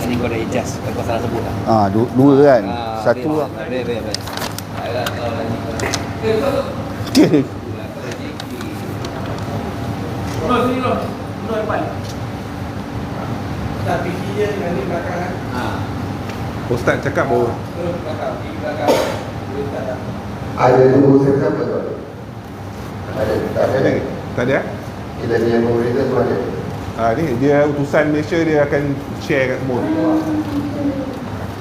Ini kau dah adjust Kau salah sebut lah Ah, dua, dua kan. Ah, Satu lah. Baik, baik, baik. Tak je dengan ni belakang kan. Ah. Ustaz cakap baru Terus belakang, di belakang. Dia tak ada. Ada dua siapa tu? Ada, tak ada lagi. Tak ada? Kita punya pemerintah tu ada. Ah ni dia utusan Malaysia dia akan share kat semua.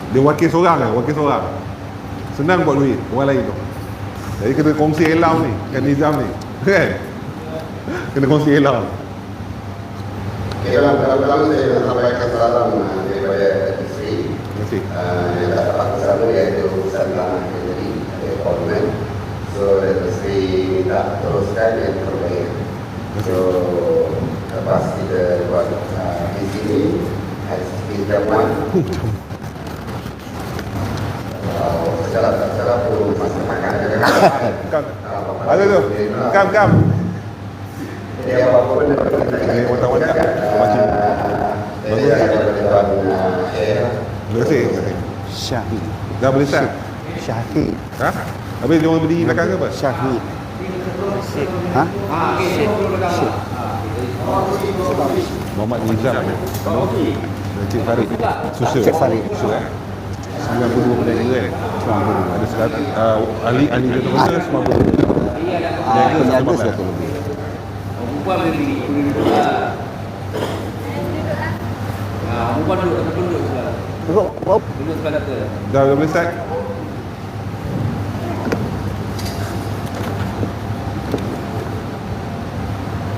Dia wakil seorang kan, wakil seorang. Senang buat duit orang lain tu. Jadi kena kongsi elau ni, kan Nizam ni. Kan? Kena kongsi elau. Okay, dalam dalam dalam saya nak sampaikan salam uh, daripada isteri Terima kasih. uh, yang tak dapat bersama iaitu Ustaz Lama jadi ada. So isteri minta teruskan yang terbaik. So lepas kita buat uh, di sini kita buat secara pun masa makan Kam. Ada tu. Kam kam. Jadi apa pun kita Ini watak-watak. Macam. Bagus. Tuan Air. Terima kasih. Terima kasih. Syahid. Dah boleh start? Syahid. Ha? Habis dia orang berdiri belakang ke apa? Syahid. Ha? Muhammad Nizam Encik Farid. Susu Encik Farid. Susu eh 92 peniaga kan? 92 Ada seratus uh, Ahli ahli jatuh kerja 92 Peniaga Peniaga 115 satu lebih. Perempuan boleh beli. Boleh duduk Ah. Ah, perempuan duduk Ataupun duduk sebelah Duduk, oh, Duduk sebelah kata Dah dah boleh start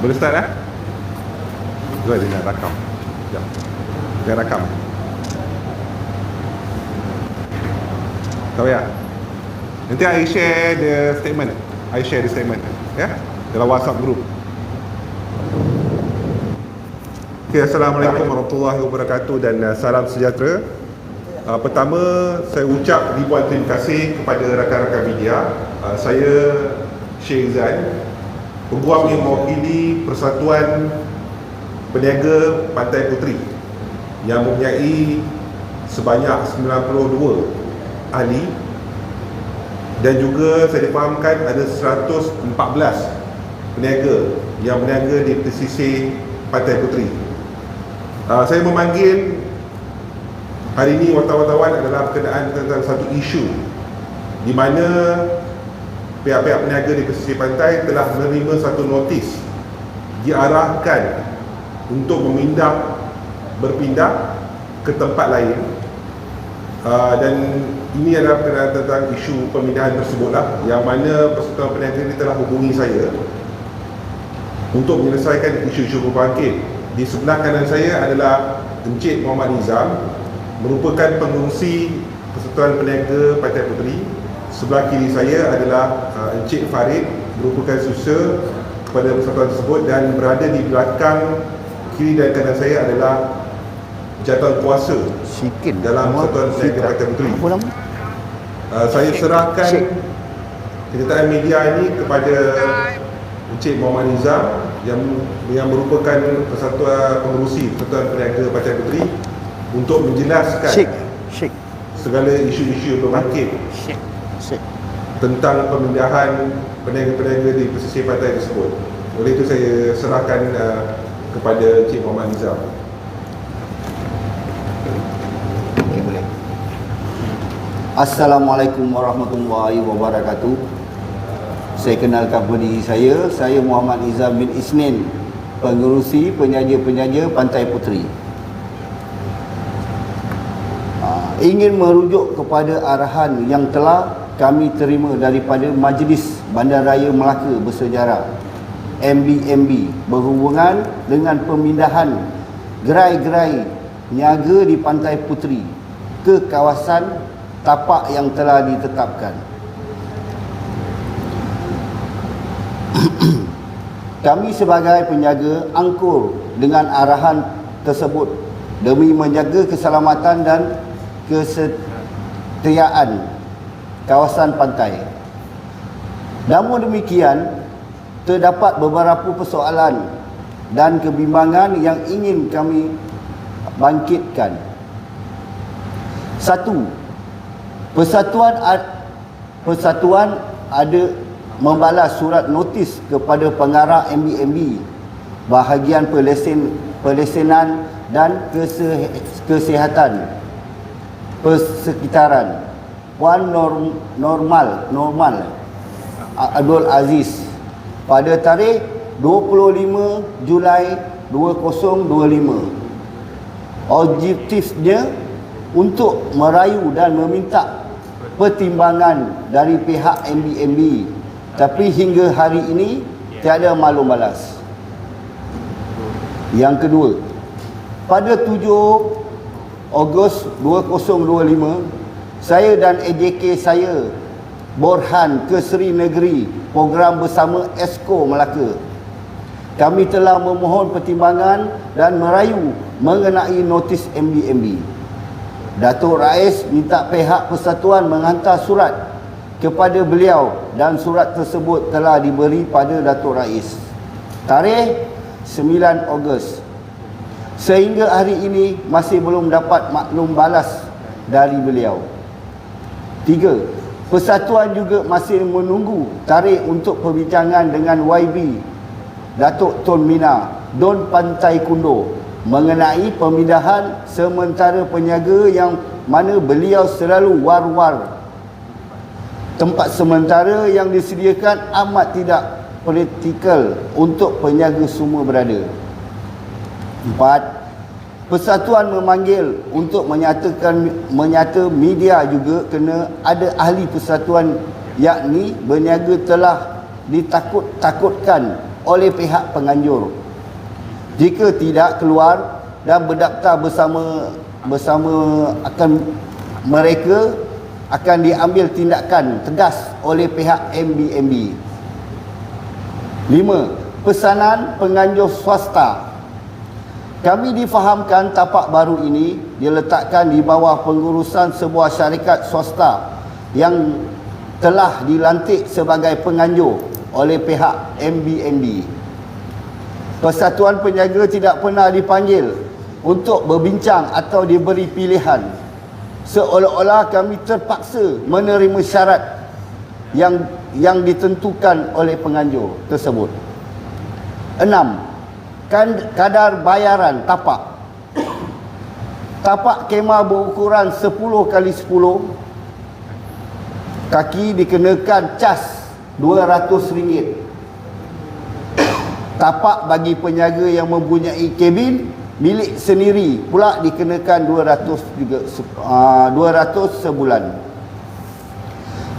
Boleh start eh? Gue dia nak rakam. Sekejap. Dia rakam. Tahu ya? Nanti I share the statement. I share the statement. Ya? Dalam WhatsApp group. Okay, Assalamualaikum warahmatullahi wabarakatuh dan uh, salam sejahtera. Uh, pertama, saya ucap ribuan terima kasih kepada rakan-rakan media. Uh, saya Syekh Zan, peguam yang mewakili Persatuan Peniaga Pantai Puteri yang mempunyai sebanyak 92 ahli dan juga saya difahamkan ada 114 peniaga yang berniaga di pesisir Pantai Puteri. Uh, saya memanggil Hari ini wartawan-wartawan adalah berkenaan tentang satu isu di mana pihak-pihak peniaga di pesisir pantai telah menerima satu notis diarahkan untuk memindah berpindah ke tempat lain uh, dan ini adalah berkenaan tentang isu pemindahan tersebutlah yang mana Persatuan Peniaga ini telah hubungi saya untuk menyelesaikan isu-isu berbangkit di sebelah kanan saya adalah Encik Muhammad Nizam merupakan pengurusi Persatuan Peniaga Pantai Puteri. Sebelah kiri saya adalah uh, Encik Farid merupakan susah kepada persatuan tersebut dan berada di belakang kiri dan kanan saya adalah jatuh kuasa sikit. dalam Persatuan Peniaga Puteri. Apa nama? Uh, saya serahkan kenyataan media ini kepada Encik Muhammad Nizam yang yang merupakan persatuan pengurusi Persatuan Peniaga Pantai Puteri untuk menjelaskan Syekh. Syekh. segala isu-isu yang berbangkit Syekh. tentang pemindahan peniaga-peniaga di pesisir pantai tersebut. Oleh itu saya serahkan uh, kepada Encik Muhammad Nizam. Boleh. Assalamualaikum warahmatullahi wabarakatuh. Saya kenalkan kepada diri saya, saya Muhammad Izam bin Isnin, pengerusi penyaja-penyaja Pantai Puteri. Ah, ingin merujuk kepada arahan yang telah kami terima daripada Majlis Bandaraya Melaka Bersejarah MBMB berhubungan dengan pemindahan gerai-gerai niaga di Pantai Puteri ke kawasan tapak yang telah ditetapkan. Kami sebagai penjaga angkur dengan arahan tersebut demi menjaga keselamatan dan kesetiaan kawasan pantai. Namun demikian, terdapat beberapa persoalan dan kebimbangan yang ingin kami bangkitkan. Satu, persatuan persatuan ada membalas surat notis kepada pengarah MBMB bahagian pelesen pelesenan dan kese, kesihatan persekitaran Puan Norm, Normal Normal. Abdul Aziz. Pada tarikh 25 Julai 2025 objektifnya untuk merayu dan meminta pertimbangan dari pihak MBMB tapi hingga hari ini tiada maklum balas. Yang kedua pada 7 Ogos 2025 saya dan AJK saya Borhan ke Seri Negeri program bersama ESCO Melaka. Kami telah memohon pertimbangan dan merayu mengenai notis MBMB Datuk Rais minta pihak persatuan menghantar surat kepada beliau dan surat tersebut telah diberi pada Datuk Rais. Tarikh 9 Ogos. Sehingga hari ini masih belum dapat maklum balas dari beliau Tiga, persatuan juga masih menunggu tarikh untuk perbincangan dengan YB Datuk Tun Mina Don Pantai Kundo mengenai pemindahan sementara penyaga yang mana beliau selalu war-war tempat sementara yang disediakan amat tidak praktikal untuk penyaga semua berada. Empat, Persatuan memanggil untuk menyatakan menyata media juga kena ada ahli persatuan yakni berniaga telah ditakut-takutkan oleh pihak penganjur. Jika tidak keluar dan berdaftar bersama bersama akan mereka akan diambil tindakan tegas oleh pihak MBMB. 5. Pesanan penganjur swasta kami difahamkan tapak baru ini diletakkan di bawah pengurusan sebuah syarikat swasta yang telah dilantik sebagai penganjur oleh pihak MBMB. Persatuan Penjaga tidak pernah dipanggil untuk berbincang atau diberi pilihan. Seolah-olah kami terpaksa menerima syarat yang yang ditentukan oleh penganjur tersebut. Enam, kadar bayaran tapak. Tapak kemah berukuran 10 kali 10 kaki dikenakan cas 200 ringgit. Tapak bagi penjaga yang mempunyai kabin milik sendiri pula dikenakan 200 juga uh, 200 sebulan.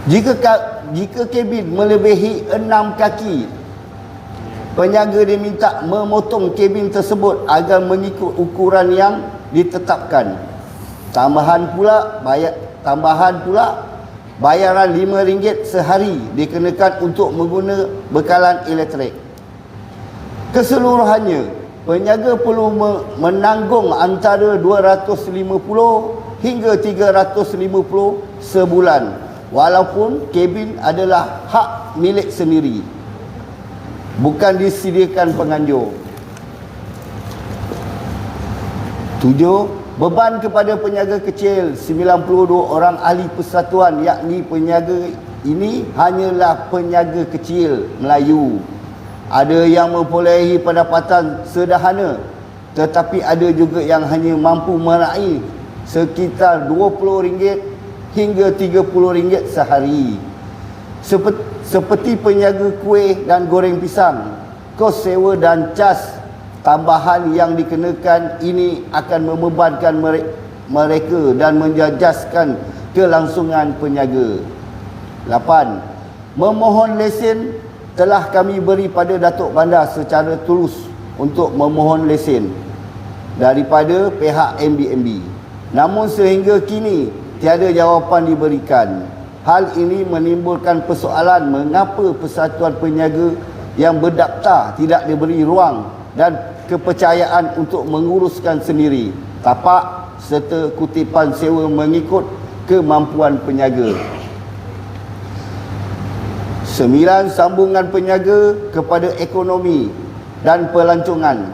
Jika jika kabin melebihi 6 kaki Penjaga diminta memotong kabin tersebut agar mengikut ukuran yang ditetapkan. Tambahan pula bayar tambahan pula bayaran RM5 sehari dikenakan untuk mengguna bekalan elektrik. Keseluruhannya, penjaga perlu menanggung antara 250 hingga 350 sebulan walaupun kabin adalah hak milik sendiri bukan disediakan penganjur. Tujuh, beban kepada penyaga kecil 92 orang ahli persatuan yakni penyaga ini hanyalah penyaga kecil Melayu. Ada yang memperolehi pendapatan sederhana tetapi ada juga yang hanya mampu meraih sekitar RM20 hingga RM30 sehari. Seperti seperti penyaga kuih dan goreng pisang, kos sewa dan cas tambahan yang dikenakan ini akan membebankan mereka dan menjajaskan kelangsungan penyaga. 8. Memohon lesen telah kami beri pada Datuk Bandar secara tulus untuk memohon lesen daripada pihak MBMB. Namun sehingga kini tiada jawapan diberikan. Hal ini menimbulkan persoalan mengapa persatuan penyaga yang berdaftar tidak diberi ruang dan kepercayaan untuk menguruskan sendiri tapak serta kutipan sewa mengikut kemampuan penyaga. Sembilan sambungan penyaga kepada ekonomi dan pelancongan.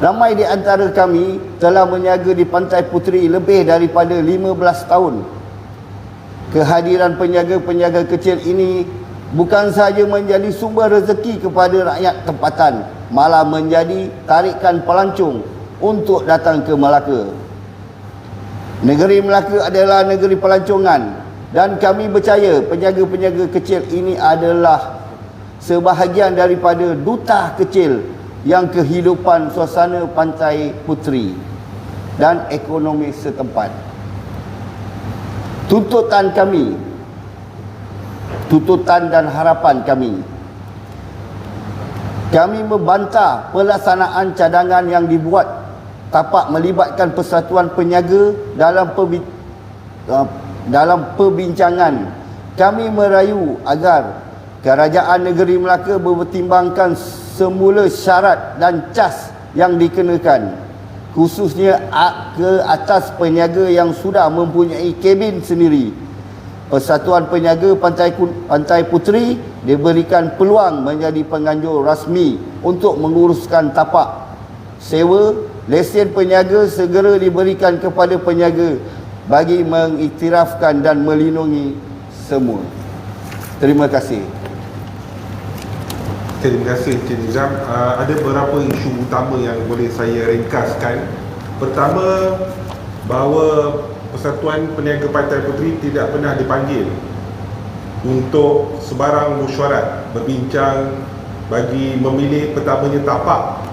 Ramai di antara kami telah menyaga di Pantai Puteri lebih daripada 15 tahun. Kehadiran penyaga-penyaga kecil ini bukan sahaja menjadi sumber rezeki kepada rakyat tempatan, malah menjadi tarikan pelancong untuk datang ke Melaka. Negeri Melaka adalah negeri pelancongan dan kami percaya penjaga-penjaga kecil ini adalah sebahagian daripada duta kecil yang kehidupan suasana pantai puteri dan ekonomi setempat. Tuntutan kami, tuntutan dan harapan kami kami membantah pelaksanaan cadangan yang dibuat tapak melibatkan persatuan penyaga dalam perbi, uh, dalam perbincangan. Kami merayu agar kerajaan negeri Melaka mempertimbangkan semula syarat dan cas yang dikenakan khususnya ke atas penyaga yang sudah mempunyai kabin sendiri. Persatuan Penyaga Pantai Pantai Puteri diberikan peluang menjadi penganjur rasmi untuk menguruskan tapak sewa lesen penyaga segera diberikan kepada penyaga bagi mengiktirafkan dan melindungi semua. Terima kasih. Terima kasih Encik Nizam. Uh, ada beberapa isu utama yang boleh saya ringkaskan. Pertama, bahawa Persatuan Peniaga Pantai Puteri tidak pernah dipanggil untuk sebarang mesyuarat berbincang bagi memilih pertamanya tapak.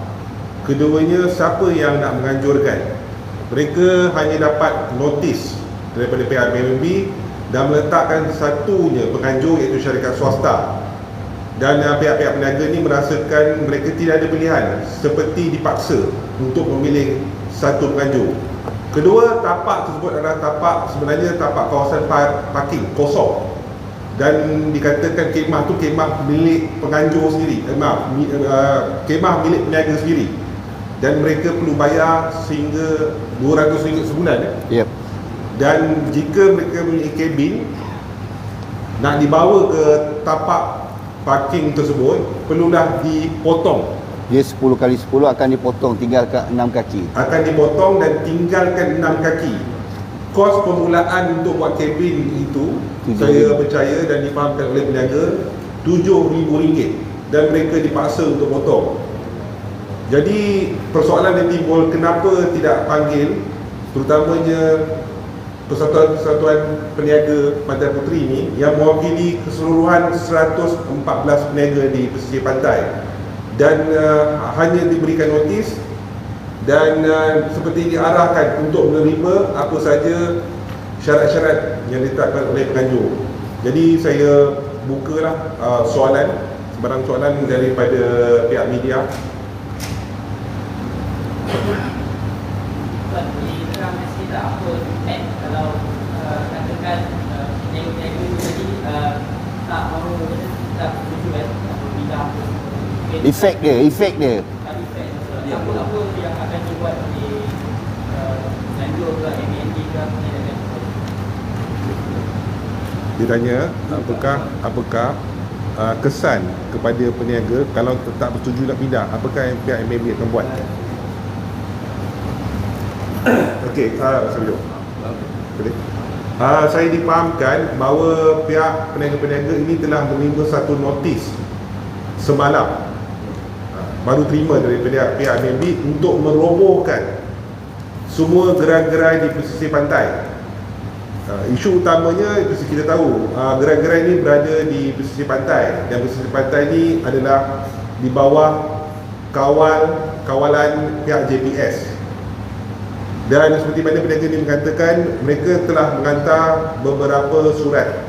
Keduanya siapa yang nak menganjurkan. Mereka hanya dapat notis daripada BNB dan meletakkan satunya penganjur iaitu syarikat swasta dan uh, pihak-pihak peniaga ni merasakan mereka tidak ada pilihan. Seperti dipaksa untuk memilih satu penganjur. Kedua tapak tersebut adalah tapak sebenarnya tapak kawasan par- parking kosong. Dan dikatakan kemah tu kemah milik penganjur sendiri. Eh, maaf mi- uh, kemah milik peniaga sendiri. Dan mereka perlu bayar sehingga RM200 sebulan eh? Yep. dan jika mereka mempunyai kabin nak dibawa ke tapak parking tersebut perlulah dipotong Dia 10 kali 10 akan dipotong tinggal ke 6 kaki. akan dipotong dan tinggalkan enam kaki kos permulaan untuk buat kabin itu Tujuh saya ribu. percaya dan difahamkan oleh peniaga RM7,000 dan mereka dipaksa untuk potong jadi persoalan yang timbul kenapa tidak panggil terutamanya persatuan-persatuan peniaga Pantai Puteri ini yang mewakili keseluruhan 114 peniaga di pesisir pantai dan uh, hanya diberikan notis dan uh, seperti diarahkan untuk menerima apa saja syarat-syarat yang ditetapkan oleh penganjur. Jadi saya bukalah uh, soalan sebarang soalan daripada pihak media. Tuan, boleh terang sikit tak apa impact kalau uh, katakan uh, peniaga-peniaga tu tadi uh, tak mahu tak setuju kan tak berbina apa Mungkin Efek dia, efek dia. tak effect apa apa yang akan dibuat oleh Nanjur ke MND ke apa yang akan dibuat Dia tanya apakah apakah uh, kesan kepada peniaga kalau tetap bersetuju nak pindah apakah yang pihak MMB akan buat? Okey, uh, saya. Boleh? Uh, saya difahamkan bahawa pihak peniaga-peniaga ini telah menerima satu notis semalam. Uh, baru terima dari pihak, MMB untuk merobohkan semua gerai-gerai di pesisir pantai. Uh, isu utamanya mesti kita tahu uh, gerai-gerai ini berada di pesisir pantai. Dan pesisir pantai ini adalah di bawah kawal kawalan pihak JPS dan seperti mana peniaga ini mengatakan mereka telah menghantar beberapa surat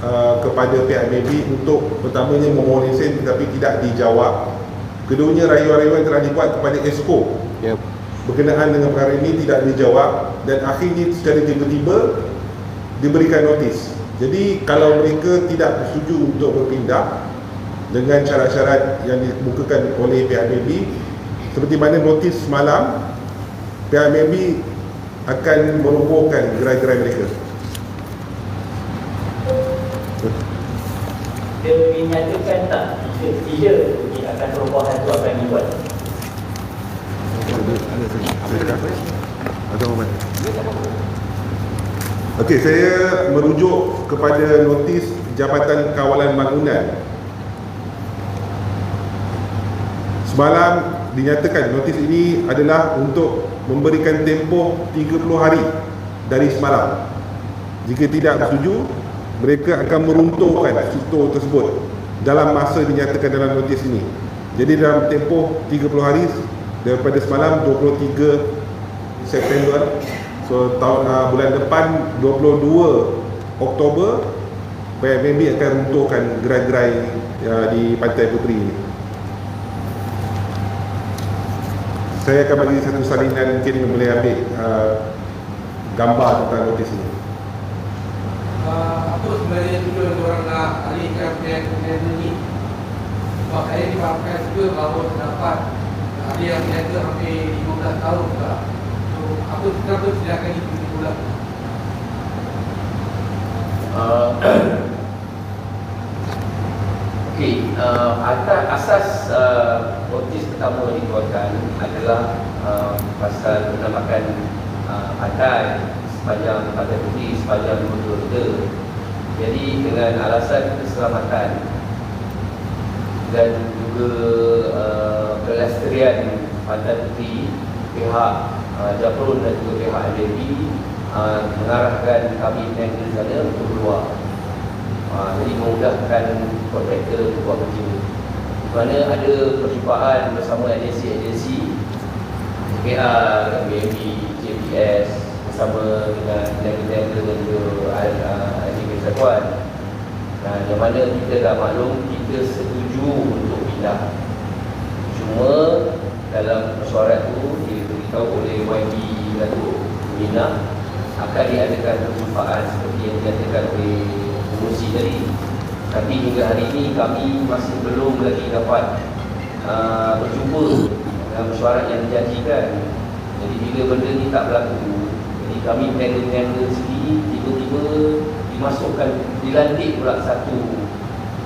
uh, kepada pihak MAB untuk pertamanya memohon lesen tetapi tidak dijawab keduanya rayuan-rayuan telah dibuat kepada ESCO Yep. berkenaan dengan perkara ini tidak dijawab dan akhirnya secara tiba-tiba diberikan notis. Jadi kalau mereka tidak bersetuju untuk berpindah dengan syarat-syarat yang dibukakan oleh pihak MAB seperti mana notis semalam pihak MAB akan merobohkan gerai-gerai mereka. dia dinyatakan tak tidak bunyi akan perubahan itu akan dibuat. Okey, saya merujuk kepada notis Jabatan Kawalan Bangunan. Semalam dinyatakan notis ini adalah untuk memberikan tempoh 30 hari dari semalam. Jika tidak bersetuju, mereka akan meruntuhkan struktur tersebut dalam masa dinyatakan dalam notis ini. Jadi dalam tempoh 30 hari daripada semalam 23 September So tahun uh, bulan depan 22 Oktober PMB akan runtuhkan gerai-gerai uh, di Pantai Puteri ini. Saya akan bagi satu salinan mungkin boleh ambil uh, gambar tentang notis ini. uh, apa sebenarnya tujuan orang nak alihkan peniaga ini? Sebab saya difahamkan juga bahawa terdapat uh, ada yang peniaga hampir 15 tahun juga so apa kenapa tindakan ini diulang Uh, Okey, uh, atas asas uh, notis pertama dikeluarkan adalah uh, pasal penamakan uh, pantai sepanjang pantai putih sepanjang 22 meter. Jadi dengan alasan keselamatan dan juga uh, kelestarian pantai putih pihak uh, Japrun dan juga pihak LDB uh, mengarahkan kami peniaga sana untuk keluar uh, jadi memudahkan kontraktor untuk buat kerja. Di mana ada perjumpaan bersama agensi-agensi. KPR, BNB, JPS bersama dengan peniaga-peniaga dan juga uh, agensi kesatuan Nah, yang mana kita dah maklum kita setuju untuk pindah. Cuma dalam mesyuarat tu diberitahu oleh YB Datuk Mina akan diadakan perjumpaan seperti yang dinyatakan oleh pengurusi tadi. Tapi hingga hari ini kami masih belum lagi dapat uh, berjumpa dalam mesyuarat yang dijanjikan. Jadi bila benda ni tak berlaku, jadi kami peniaga-peniaga sendiri tiba-tiba dimasukkan dilantik pula satu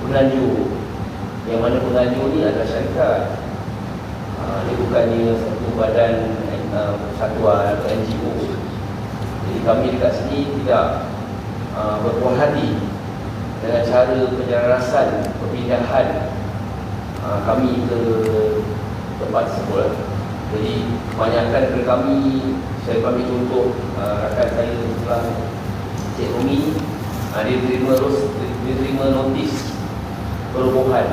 penganjur yang mana penganjur ni adalah syarikat uh, dia bukannya satu badan uh, persatuan atau NGO jadi kami dekat sini tidak uh, berpuas hati dengan cara penyelarasan perpindahan uh, kami ke tempat tersebut jadi kebanyakan daripada kami saya ambil contoh uh, rakan saya sebelah Cik Rumi uh, dia terima ros, dia terima notis perubahan.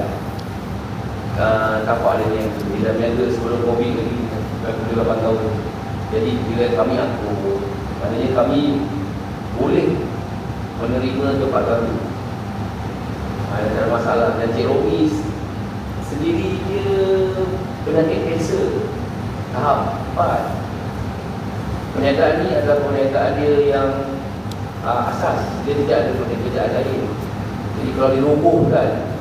Uh, tapak dia yang dia dah berniaga sebelum Covid lagi lebih 8 tahun. Jadi bila kami akur maknanya kami boleh menerima tempat baru tak ada masalah dan Cik Rumi sendiri dia penyakit kanser. Tahap 4 Perniagaan ni adalah perniagaan dia yang uh, asas. Dia tidak ada pekerjaan lain. Jadi kalau dirobohkan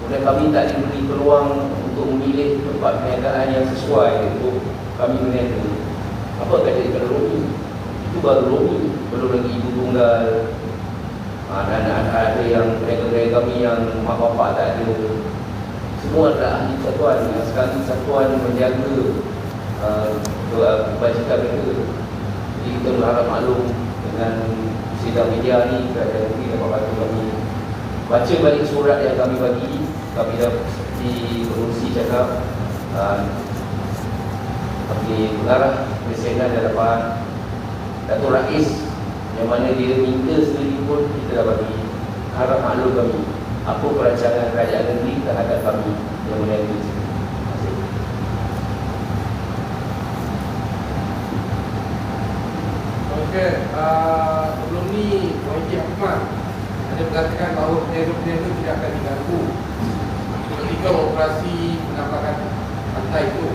Kemudian kami tak diberi peluang untuk memilih tempat perniagaan yang sesuai untuk kami berniaga Apa akan jadi pada Romi? Itu baru Romi Belum lagi ibu tunggal uh, Dan ada, yang perniaga-perniaga kami yang mak bapak tak ada. Semua adalah ahli satuan. Sekarang satuan menjaga uh, kebajikan mereka. Jadi kita berharap maklum dengan sidang media ni kerajaan negeri dapat bantu kami. Baca balik surat yang kami bagi kami dah seperti pengurusi cakap. Uh, kami kesenan dan dapat Datuk Rais yang mana dia minta sendiri pun kita dah bagi harap maklum kami. Apa perancangan kerajaan negeri terhadap kami yang menendi Okey, uh, sebelum ni YJ Ahmad ada mengatakan bahawa peniaga-peniaga tidak akan diganggu. Ketika operasi penampakan pantai itu.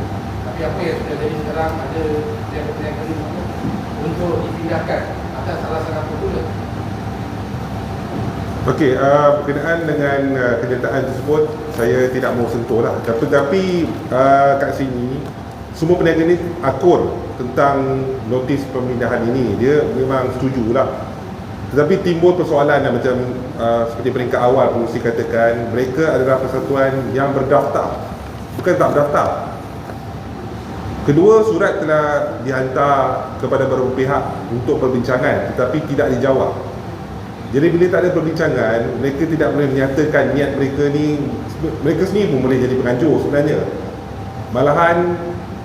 Tapi apa yang sudah jadi sekarang ada peniaga-peniaga itu untuk dipindahkan atas alasan apa pula? Okey, uh, berkenaan dengan uh, kenyataan tersebut saya tidak mau sentuh lah. Tapi, tapi uh, kat sini semua peniaga ni akur tentang notis pemindahan ini. Dia memang setuju lah. Tetapi timbul persoalan yang macam uh, seperti peringkat awal pengurusi katakan mereka adalah persatuan yang berdaftar bukan tak berdaftar Kedua, surat telah dihantar kepada beberapa pihak untuk perbincangan tetapi tidak dijawab. Jadi bila tak ada perbincangan, mereka tidak boleh menyatakan niat mereka ni mereka sendiri pun boleh jadi penganjur sebenarnya. Malahan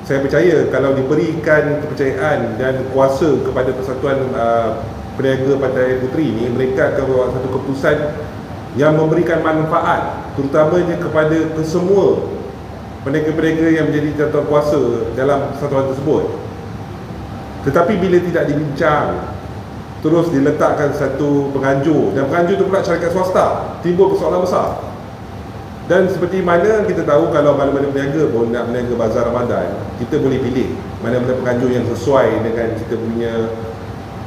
saya percaya kalau diberikan kepercayaan dan kuasa kepada Persatuan uh, Peniaga Pantai Puteri ni, mereka akan buat satu keputusan yang memberikan manfaat terutamanya kepada kesemua peniaga-peniaga yang menjadi jatuh kuasa dalam persatuan tersebut. Tetapi bila tidak dibincang, terus diletakkan satu penganjur dan penganjur itu pula syarikat swasta, timbul persoalan besar. Dan seperti mana kita tahu kalau mana-mana peniaga pun nak meniaga bazar Ramadan, kita boleh pilih mana-mana penganjur yang sesuai dengan kita punya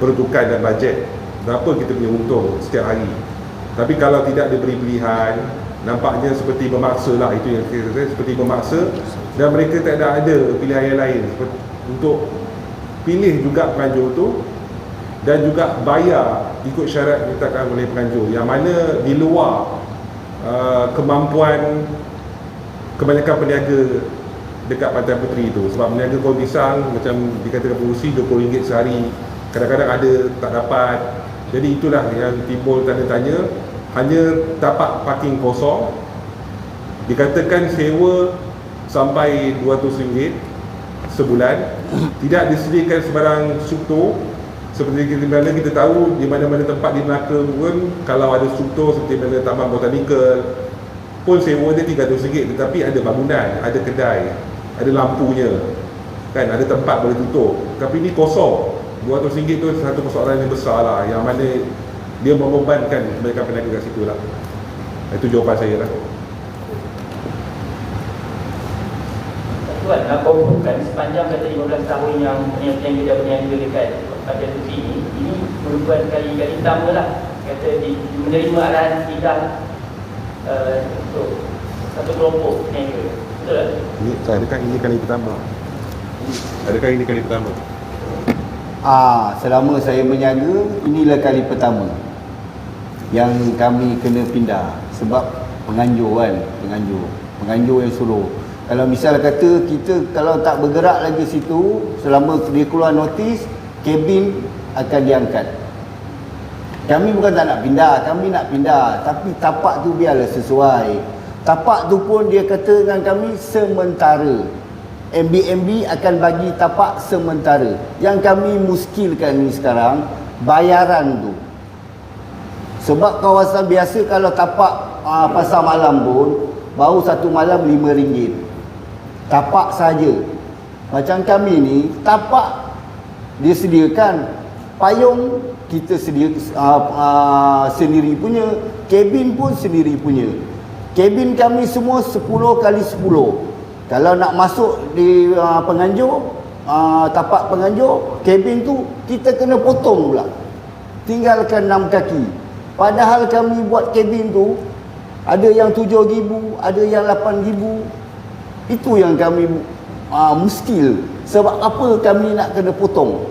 peruntukan dan bajet. Berapa kita punya untung setiap hari. Tapi kalau tidak diberi pilihan, nampaknya seperti memaksa lah itu yang saya kata seperti memaksa. Dan mereka tak ada ada pilihan yang lain. Untuk pilih juga penganjur tu dan juga bayar ikut syarat ditetapkan oleh penganjur. Yang mana di luar uh, kemampuan kebanyakan peniaga dekat Pantai Puteri tu. Sebab peniaga kau pisang macam dikatakan pengurusi RM20 sehari. Kadang-kadang ada tak dapat. Jadi itulah yang timbul tanda tanya hanya tapak parking kosong. Dikatakan sewa sampai RM200 sebulan. Tidak disediakan sebarang struktur. Seperti kita mana kita tahu di mana-mana tempat di Melaka pun kalau ada struktur seperti mana Taman Botanikal pun sewa dia RM300 tetapi ada bangunan, ada kedai, ada lampunya. Kan ada tempat boleh tutup. Tapi ni kosong. RM200 tu satu persoalan yang besar lah yang mana dia membebankan mereka peniaga kat situ lah. Itu jawapan saya lah. Tuan, nak confirmkan sepanjang kata 15 tahun yang peniaga dan peniaga dekat Pantai Puteri ini ini merupakan kali-kali pertama lah. Kata di, menerima arahan sidang uh, untuk satu kelompok peniaga betul tak? ini, adakah ini kali pertama. Adakah ini kali pertama? Ah, selama saya berniaga inilah kali pertama yang kami kena pindah sebab penganjur kan, penganjur. Penganjur yang suruh. Kalau misal kata kita kalau tak bergerak lagi situ selama dia keluar notis, kabin akan diangkat. Kami bukan tak nak pindah, kami nak pindah tapi tapak tu biarlah sesuai. Tapak tu pun dia kata dengan kami sementara. MBMB akan bagi tapak sementara. Yang kami muskilkan ni sekarang bayaran tu. Sebab kawasan biasa kalau tapak uh, pasar malam pun baru satu malam RM5. Tapak saja. Macam kami ni tapak dia sediakan payung kita sedia uh, uh, sendiri punya, kabin pun sendiri punya. Kabin kami semua 10 kali 10. Kalau nak masuk di uh, penganjur, uh, tapak penganjur, kabin tu kita kena potong pula. Tinggalkan 6 kaki. Padahal kami buat kabin tu ada yang 7000, ada yang 8000. Itu yang kami uh, muskil. Sebab apa kami nak kena potong?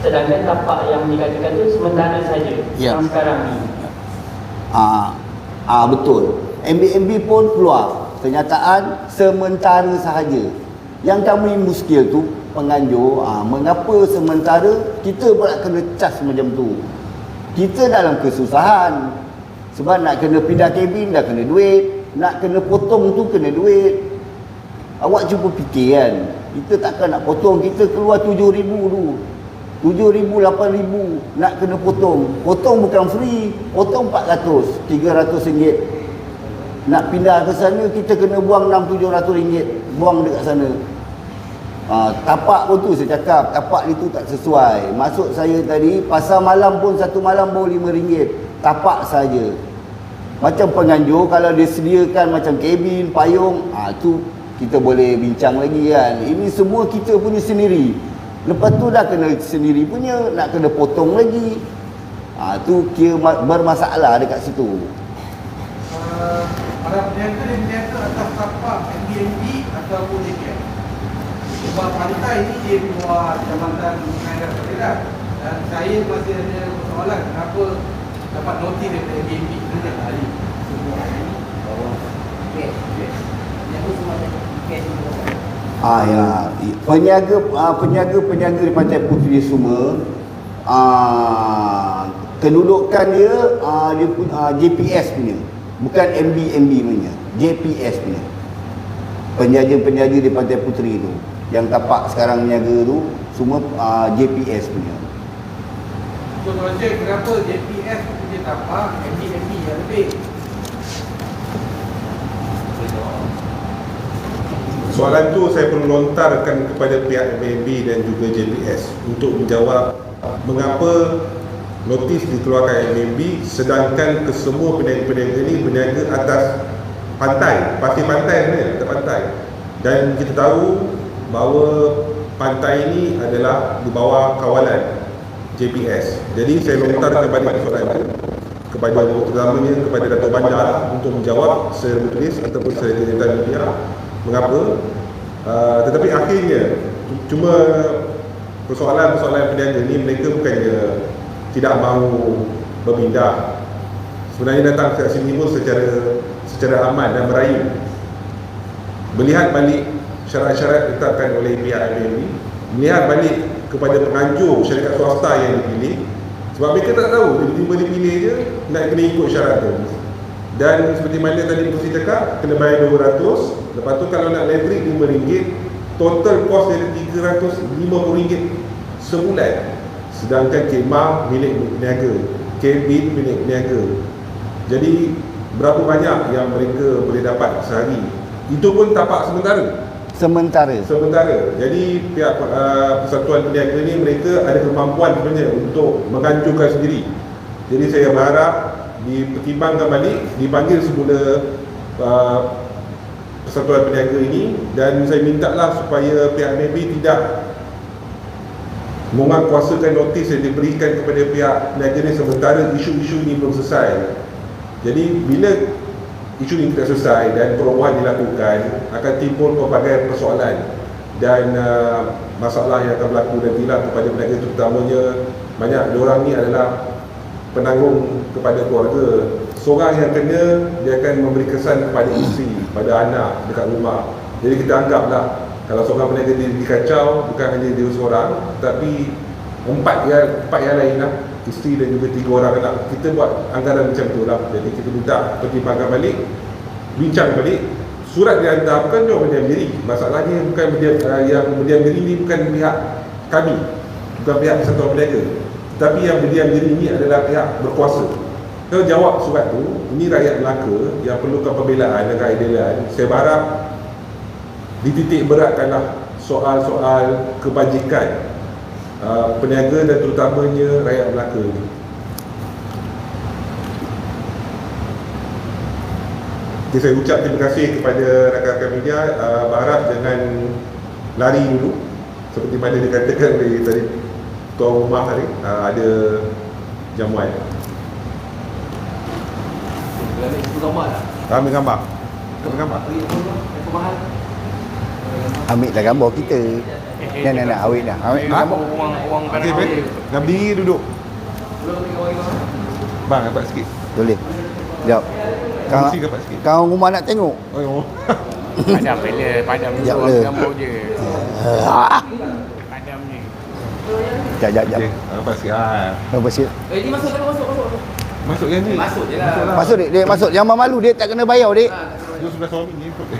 Sedangkan tapak yang dikatakan tu sementara saja Ya. yang sekarang ni. Ah, ah betul. MBMB pun keluar kenyataan sementara sahaja. Yang kami muskil tu penganjur, ah, mengapa sementara kita pula kena cas macam tu. Kita dalam kesusahan. Sebab nak kena pindah kabin dah kena duit, nak kena potong tu kena duit. Awak cuba fikir kan. Kita takkan nak potong, kita keluar 7000 dulu. 7000 8000 nak kena potong. Potong bukan free, potong 400, 300 ringgit. Nak pindah ke sana kita kena buang 6 700 ringgit, buang dekat sana. Ha, tapak pun tu saya cakap, tapak itu tak sesuai. Maksud saya tadi pasar malam pun satu malam baru 5 ringgit. Tapak saja. Macam penganjur kalau dia sediakan macam kabin, payung, ha, tu kita boleh bincang lagi kan. Ini semua kita punya sendiri. Lepas tu dah kena sendiri punya, nak kena potong lagi. Ha, tu kira ma- bermasalah dekat situ. Uh, para peniaga dan peniaga atas tapak MBNB ataupun DKM Sebab pantai ni dia di bawah Jabatan Pengadaan Peredaran Dan saya masih ada persoalan Kenapa dapat notis daripada ABB Setiap hari Ah ya. Peniaga ah, peniaga peniaga di Pantai Puteri semua ah kedudukan dia ah, dia punya ah, JPS punya. Bukan MBMB punya. JPS punya. Penjaja-penjaja di Pantai Puteri tu yang tapak sekarang niaga tu semua ah, JPS punya. So Tuan Cik, kenapa JPS punya tapak MBMB yang lebih Soalan tu saya perlu lontarkan kepada pihak MAB dan juga JPS untuk menjawab mengapa notis dikeluarkan MAB sedangkan kesemua peniaga-peniaga ini berniaga atas pantai, pasti pantai sebenarnya, atas pantai. Dan kita tahu bahawa pantai ini adalah di bawah kawalan JPS. Jadi saya lontarkan kepada soalan itu kepada terutamanya kepada Datuk Bandar untuk menjawab secara bertulis ataupun secara digital media mengapa uh, tetapi akhirnya cuma persoalan-persoalan peniaga ni mereka bukannya tidak mahu berpindah. Sebenarnya datang ke sini pun secara secara aman dan merayu melihat balik syarat-syarat ditetapkan oleh pihak MAB melihat balik kepada penganjur syarikat swasta yang dipilih sebab mereka tak tahu tiba-tiba dipilih je nak kena ikut syarat tu. Dan seperti mana tadi Pusi cakap kena bayar 200 lepas tu kalau nak elektrik RM5 total kos dia RM350 sebulan sedangkan kemah milik peniaga kabin milik peniaga jadi berapa banyak yang mereka boleh dapat sehari? Itu pun tapak sementara. Sementara. Sementara. Jadi pihak uh, persatuan peniaga ni mereka ada kemampuan sebenarnya untuk menganjurkan sendiri. Jadi saya berharap dipertimbangkan balik dipanggil semula uh, persatuan peniaga ini. Dan saya minta lah supaya pihak MAB tidak menguatkuasakan notis yang diberikan kepada pihak ni sementara isu-isu ini belum selesai. Jadi bila isu ini tidak selesai dan perubahan dilakukan akan timbul pelbagai persoalan dan uh, masalah yang akan berlaku nantilah kepada peniaga terutamanya banyak orang ni adalah penanggung kepada keluarga. Seorang yang kena dia akan memberi kesan kepada isteri pada anak dekat rumah. Jadi kita anggaplah kalau seorang peniaga dia dikacau bukan hanya dia seorang tapi empat yang empat yang lain lah. Isteri dan juga tiga orang anak. Kita buat anggaran macam tu lah. Jadi kita minta pertimbangkan balik bincang balik. Surat dihantar bukan dia berdiam diri. Masalahnya bukan berdiam, uh, yang berdiam diri ni bukan pihak kami. Bukan pihak persatuan peniaga tapi yang berdiam diri ini adalah pihak berkuasa. Kalau jawab surat tu ini rakyat Melaka yang perlukan pembelaan dan keadilan. Saya berharap dititik beratkanlah soal-soal kebajikan uh, peniaga dan terutamanya rakyat Melaka ni. Okay, saya ucap terima kasih kepada rakan-rakan media. Uh, berharap jangan lari dulu. Seperti mana dikatakan oleh tadi tuan rumah tadi uh, ada jamuan. Ambil gambar ambil gambar. Ambil gambar kita. Nak nak nak awet dah. Awet Ha? gambar. Okey, baik. Nak berdiri duduk. Bang, dapat sikit. Boleh. Jap. Kau, Mesti dapat sikit. kau rumah nak tengok. Oh, oh. Padam bila padam Sekejap tu le. gambar je. Padam ni. Jap jap jap. Dapat sikit. Ha. Berapa sikit? Eh, ni masuk, masuk, masuk, masuk. Masuk yang ni. Masuk je lah. Masuk dek, dek masuk. Jangan malu dia tak kena bayar dek. Dia sudah suami ni.